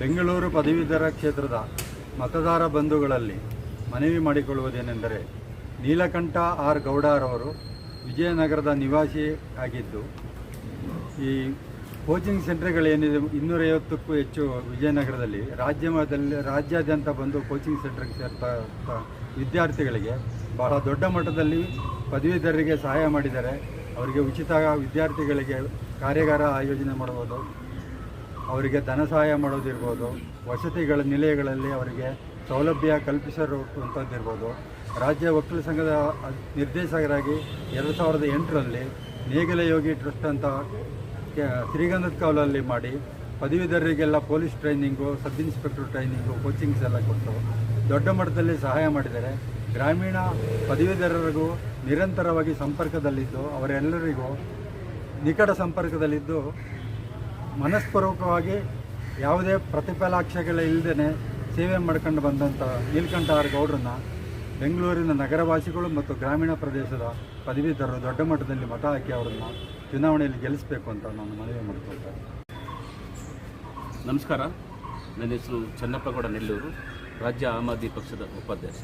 ಬೆಂಗಳೂರು ಪದವೀಧರ ಕ್ಷೇತ್ರದ ಮತದಾರ ಬಂಧುಗಳಲ್ಲಿ ಮನವಿ ಮಾಡಿಕೊಳ್ಳುವುದೇನೆಂದರೆ ನೀಲಕಂಠ ಆರ್ ಗೌಡರವರು ವಿಜಯನಗರದ ನಿವಾಸಿ ಆಗಿದ್ದು, ಈ ಕೋಚಿಂಗ್ ಸೆಂಟರ್ಗಳೇನಿದೆ, ಇನ್ನೂರೈವತ್ತಕ್ಕೂ ಹೆಚ್ಚು ವಿಜಯನಗರದಲ್ಲಿ ರಾಜ್ಯ ಮಟ್ಟದಲ್ಲಿ, ರಾಜ್ಯಾದ್ಯಂತ ಬಂದು ಕೋಚಿಂಗ್ ಸೆಂಟರ್ಗೆ ಸೇರ್ತಕ್ಕಂಥ ವಿದ್ಯಾರ್ಥಿಗಳಿಗೆ ಬಹಳ ದೊಡ್ಡ ಮಟ್ಟದಲ್ಲಿ ಪದವೀಧರರಿಗೆ ಸಹಾಯ ಮಾಡಿದ್ದಾರೆ. ಅವರಿಗೆ ಉಚಿತ ವಿದ್ಯಾರ್ಥಿಗಳಿಗೆ ಕಾರ್ಯಾಗಾರ ಆಯೋಜನೆ ಮಾಡ್ಬೋದು ಅವರಿಗೆ ಧನ ಸಹಾಯ ಮಾಡೋದಿರ್ಬೋದು, ವಸತಿಗಳ ನಿಲಯಗಳಲ್ಲಿ ಅವರಿಗೆ ಸೌಲಭ್ಯ ಕಲ್ಪಿಸಿರುವಂಥದ್ದಿರ್ಬೋದು. ರಾಜ್ಯ ವಕೀಲ ಸಂಘದ ನಿರ್ದೇಶಕರಾಗಿ ಎರಡು ಸಾವಿರದ ಎಂಟರಲ್ಲಿ ನೇಗಲ ಯೋಗಿ ಟ್ರಸ್ಟ್ ಅಂತ ಶ್ರೀಗಂಧದ ಕಾವಲಲ್ಲಿ ಮಾಡಿ ಪದವೀಧರರಿಗೆಲ್ಲ police training, sub inspector training, coachings ಎಲ್ಲ ಕೊಟ್ಟು ದೊಡ್ಡ ಮಟ್ಟದಲ್ಲಿ ಸಹಾಯ ಮಾಡಿದರೆ ಗ್ರಾಮೀಣ ಪದವೀಧರರಿಗೂ ನಿರಂತರವಾಗಿ ಸಂಪರ್ಕದಲ್ಲಿದ್ದು, ಅವರೆಲ್ಲರಿಗೂ ನಿಕಟ ಸಂಪರ್ಕದಲ್ಲಿದ್ದು ಮನಸ್ಪೂರ್ವಕವಾಗಿ ಯಾವುದೇ ಪ್ರತಿಫಲಾಕ್ಷೆಗಳ ಇಲ್ಲದೇ ಸೇವೆ ಮಾಡ್ಕೊಂಡು ಬಂದಂಥ ನೀಲ್ಕಂಠ ಆರ್ ಗೌಡ್ರನ್ನ ಬೆಂಗಳೂರಿನ ನಗರವಾಸಿಗಳು ಮತ್ತು ಗ್ರಾಮೀಣ ಪ್ರದೇಶದ ಪದವೀಧರರು ದೊಡ್ಡ ಮಟ್ಟದಲ್ಲಿ ಮತ ಹಾಕಿ ಅವರನ್ನು ಚುನಾವಣೆಯಲ್ಲಿ ಗೆಲ್ಲಿಸಬೇಕು ಅಂತ ನಾನು ಮನವಿ ಮಾಡ್ಕೊಳ್ತೇನೆ ನಮಸ್ಕಾರ. ನನ್ನ ಹೆಸರು ಚನ್ನಪ್ಪಗೌಡ ನೆಲ್ಲೂರು, ರಾಜ್ಯ ಆಮ್ ಆದ್ಮಿ ಪಕ್ಷದ ಉಪಾಧ್ಯಕ್ಷ.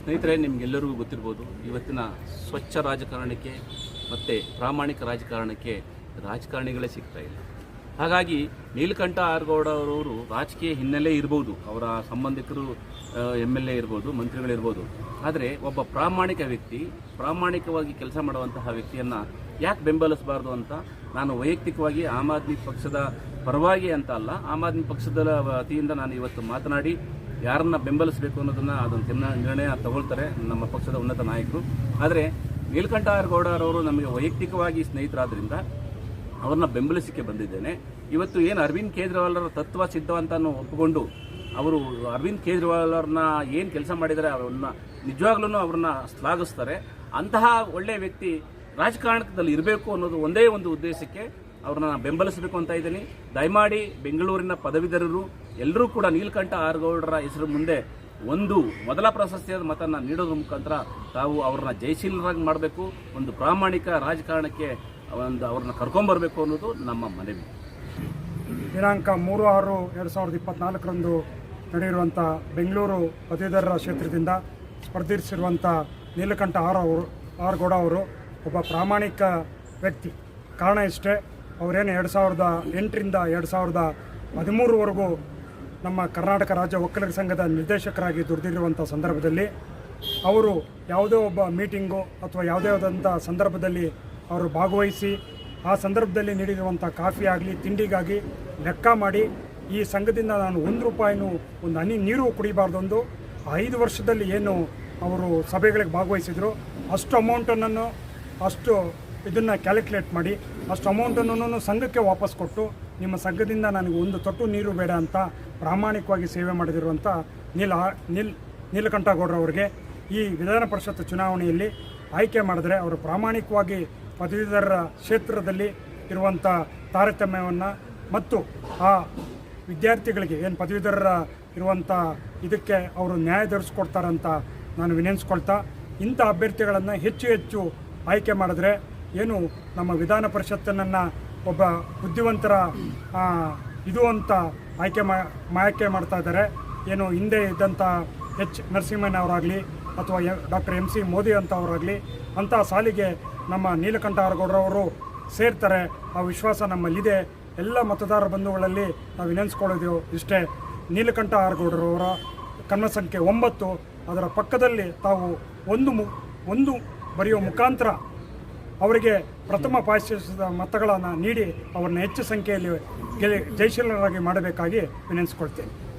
ಸ್ನೇಹಿತರೆ, ನಿಮಗೆಲ್ಲರಿಗೂ ಗೊತ್ತಿರ್ಬೋದು, ಇವತ್ತಿನ ಸ್ವಚ್ಛ ರಾಜಕಾರಣಕ್ಕೆ ಮತ್ತು ಪ್ರಾಮಾಣಿಕ ರಾಜಕಾರಣಕ್ಕೆ ರಾಜಕಾರಣಿಗಳೇ ಸಿಗ್ತಾ ಇಲ್ಲ. ಹಾಗಾಗಿ ನೀಲಕಂಠ ಆರ್ಗೌಡ ಅವರವರು ರಾಜಕೀಯ ಹಿನ್ನೆಲೆ ಇರ್ಬೋದು, ಅವರ ಸಂಬಂಧಿಕರು ಎಂ ಎಲ್ ಎ ಇರ್ಬೋದು, ಮಂತ್ರಿಗಳಿರ್ಬೋದು. ಆದರೆ ಒಬ್ಬ ಪ್ರಾಮಾಣಿಕ ವ್ಯಕ್ತಿ, ಪ್ರಾಮಾಣಿಕವಾಗಿ ಕೆಲಸ ಮಾಡುವಂತಹ ವ್ಯಕ್ತಿಯನ್ನು ಯಾಕೆ ಬೆಂಬಲಿಸಬಾರ್ದು ಅಂತ ನಾನು ವೈಯಕ್ತಿಕವಾಗಿ ಆಮ್ ಆದ್ಮಿ ಪಕ್ಷದ ಪರವಾಗಿ ಅಂತ ಅಲ್ಲ, ಆಮ್ ಆದ್ಮಿ ಪಕ್ಷದ ವತಿಯಿಂದ ನಾನು ಇವತ್ತು ಮಾತನಾಡಿ ಯಾರನ್ನ ಬೆಂಬಲಿಸಬೇಕು ಅನ್ನೋದನ್ನು ಅದೊಂದು ನಿರ್ಣಯ ತಗೊಳ್ತಾರೆ ನಮ್ಮ ಪಕ್ಷದ ಉನ್ನತ ನಾಯಕರು. ಆದರೆ ನೀಲಕಂಠ ಆರ್ ಗೌಡರವರು ನಮಗೆ ವೈಯಕ್ತಿಕವಾಗಿ ಸ್ನೇಹಿತರಾದ್ರಿಂದ ಅವ್ರನ್ನ ಬೆಂಬಲಿಸಕ್ಕೆ ಬಂದಿದ್ದೇನೆ. ಇವತ್ತು ಏನು ಅರವಿಂದ್ ಅವರ ತತ್ವ ಸಿದ್ಧಾಂತ ಒಪ್ಪಿಕೊಂಡು ಅವರು ಅರವಿಂದ್ ಕೇಜ್ರಿವಾಲ್ ಅವ್ರನ್ನ ಏನು ಕೆಲಸ ಮಾಡಿದರೆ ಅವ್ರನ್ನ ನಿಜವಾಗ್ಲೂ ಅವ್ರನ್ನ ಶ್ಲಾಘಿಸ್ತಾರೆ. ಅಂತಹ ಒಳ್ಳೆಯ ವ್ಯಕ್ತಿ ರಾಜಕಾರಣದಲ್ಲಿ ಇರಬೇಕು ಅನ್ನೋದು ಒಂದೇ ಒಂದು ಉದ್ದೇಶಕ್ಕೆ ಅವ್ರನ್ನ ಬೆಂಬಲಿಸಬೇಕು ಅಂತ ಇದ್ದೀನಿ. ದಯಮಾಡಿ ಬೆಂಗಳೂರಿನ ಪದವೀಧರರು ಎಲ್ಲರೂ ಕೂಡ ನೀಲಕಂಠ ಆರ್ಗೌಡರ ಹೆಸರು ಮುಂದೆ ಒಂದು ಮೊದಲ ಪ್ರಶಸ್ತಿಯಾದ ಮತನ ನೀಡೋದ್ರ ಮುಖಾಂತರ ತಾವು ಅವ್ರನ್ನ ಜಯಶೀಲರಾಗಿ ಮಾಡಬೇಕು. ಒಂದು ಪ್ರಾಮಾಣಿಕ ರಾಜಕಾರಣಕ್ಕೆ ಒಂದು ಅವ್ರನ್ನ ಕರ್ಕೊಂಬರ್ಬೇಕು ಅನ್ನೋದು ನಮ್ಮ ಮನವಿ. ದಿನಾಂಕ ಮೂರು ಆರು ಎರಡು ಸಾವಿರದ ಇಪ್ಪತ್ನಾಲ್ಕರಂದು ನಡೆಯಿರುವಂಥ ಬೆಂಗಳೂರು ಪದವೀಧರರ ಕ್ಷೇತ್ರದಿಂದ ಸ್ಪರ್ಧಿಸಿರುವಂಥ ನೀಲಕಂಠ ಆರ್ ಅವರು, ಆರ್ ಗೌಡ ಅವರು ಒಬ್ಬ ಪ್ರಾಮಾಣಿಕ ವ್ಯಕ್ತಿ. ಕಾರಣ ಇಷ್ಟೇ, ಅವರೇನು ಎರಡು ಸಾವಿರದ ಎಂಟರಿಂದ ಎರಡು ಸಾವಿರದ ಹದಿಮೂರವರೆಗೂ ನಮ್ಮ ಕರ್ನಾಟಕ ರಾಜ್ಯ ಒಕ್ಕಲಿಗರ ಸಂಘದ ನಿರ್ದೇಶಕರಾಗಿ ದುಡಿದಿರುವಂಥ ಸಂದರ್ಭದಲ್ಲಿ, ಅವರು ಯಾವುದೇ ಒಬ್ಬ ಮೀಟಿಂಗು ಅಥವಾ ಯಾವುದೇ ಆದಂಥ ಸಂದರ್ಭದಲ್ಲಿ ಅವರು ಭಾಗವಹಿಸಿ ಆ ಸಂದರ್ಭದಲ್ಲಿ ನೀಡಿರುವಂಥ ಕಾಫಿ ಆಗಲಿ, ತಿಂಡಿಗಾಗಿ ಲೆಕ್ಕ ಮಾಡಿ ಈ ಸಂಘದಿಂದ ನಾನು ಒಂದು ರೂಪಾಯಿನೂ ಒಂದು ಹನಿ ನೀರು ಕುಡಿಬಾರ್ದೊಂದು ಐದು ವರ್ಷದಲ್ಲಿ ಏನು ಅವರು ಸಭೆಗಳಿಗೆ ಭಾಗವಹಿಸಿದರು. ಅಷ್ಟು ಅಮೌಂಟನ್ನು ಅಷ್ಟು ಇದನ್ನು ಕ್ಯಾಲ್ಕುಲೇಟ್ ಮಾಡಿ, ಅಷ್ಟು ಅಮೌಂಟನ್ನು ಸಂಘಕ್ಕೆ ವಾಪಸ್ ಕೊಟ್ಟು ನಿಮ್ಮ ಸಂಘದಿಂದ ನನಗೆ ಒಂದು ತೊಟ್ಟು ನೀರು ಬೇಡ ಅಂತ ಪ್ರಾಮಾಣಿಕವಾಗಿ ಸೇವೆ ಮಾಡಿದಿರುವಂಥ ನೀಲ ನೀಲ್, ನೀಲಕಂಠಗೌಡರವರಿಗೆ ಈ ವಿಧಾನ ಪರಿಷತ್ ಚುನಾವಣೆಯಲ್ಲಿ ಆಯ್ಕೆ ಮಾಡಿದ್ರೆ ಅವರು ಪ್ರಾಮಾಣಿಕವಾಗಿ ಪದವೀಧರರ ಕ್ಷೇತ್ರದಲ್ಲಿ ಇರುವಂಥ ತಾರತಮ್ಯವನ್ನು ಮತ್ತು ಆ ವಿದ್ಯಾರ್ಥಿಗಳಿಗೆ ಏನು ಪದವೀಧರರ ಇರುವಂಥ ಇದಕ್ಕೆ ಅವರು ನ್ಯಾಯ ಧರಿಸ್ಕೊಡ್ತಾರಂತ ನಾನು ವಿನಂತಿಸ್ಕೊಳ್ತಾ, ಇಂಥ ಅಭ್ಯರ್ಥಿಗಳನ್ನು ಹೆಚ್ಚು ಹೆಚ್ಚು ಆಯ್ಕೆ ಮಾಡಿದ್ರೆ ಏನು ನಮ್ಮ ವಿಧಾನ ಪರಿಷತ್ತನ್ನು ಒಬ್ಬ ಬುದ್ಧಿವಂತರ ಇದು ಅಂತ ಆಯ್ಕೆ ಮಾ, ಆಯ್ಕೆ ಮಾಡ್ತಾ ಇದ್ದಾರೆ. ಏನು ಹಿಂದೆ ಇದ್ದಂಥ ಎಚ್ ನರಸಿಂಹಣ್ಣವರಾಗಲಿ ಅಥವಾ ಡಾಕ್ಟರ್ ಎಂ ಸಿ ಮೋದಿ ಅಂತವರಾಗಲಿ, ಅಂಥ ಸಾಲಿಗೆ ನಮ್ಮ ನೀಲಕಂಠ ಆರಗೌಡ್ರವರು ಸೇರ್ತಾರೆ. ಆ ವಿಶ್ವಾಸ ನಮ್ಮಲ್ಲಿದೆ. ಎಲ್ಲ ಮತದಾರ ಬಂಧುಗಳಲ್ಲಿ ನಾವು ವಿನಂತಿಸ್ಕೊಳ್ಳೋದು ಇಷ್ಟೇ. ನೀಲಕಂಠ ಆರಗೌಡರವರ ಕನ್ನ ಸಂಖ್ಯೆ ಒಂಬತ್ತು. ಅದರ ಪಕ್ಕದಲ್ಲಿ ತಾವು ಒಂದು ಮು, ಒಂದು ಬರೆಯುವ ಮುಖಾಂತರ ಅವರಿಗೆ ಪ್ರಥಮ ಪಾಶ್ಚಾತ್ಯದ ಮತಗಳನ್ನು ನೀಡಿ ಅವರನ್ನು ಹೆಚ್ಚು ಸಂಖ್ಯೆಯಲ್ಲಿ ಜಯಶೀಲರಾಗಿ ಮಾಡಬೇಕಾಗಿ ವಿನಂತಿಸ್ಕೊಳ್ತೇನೆ.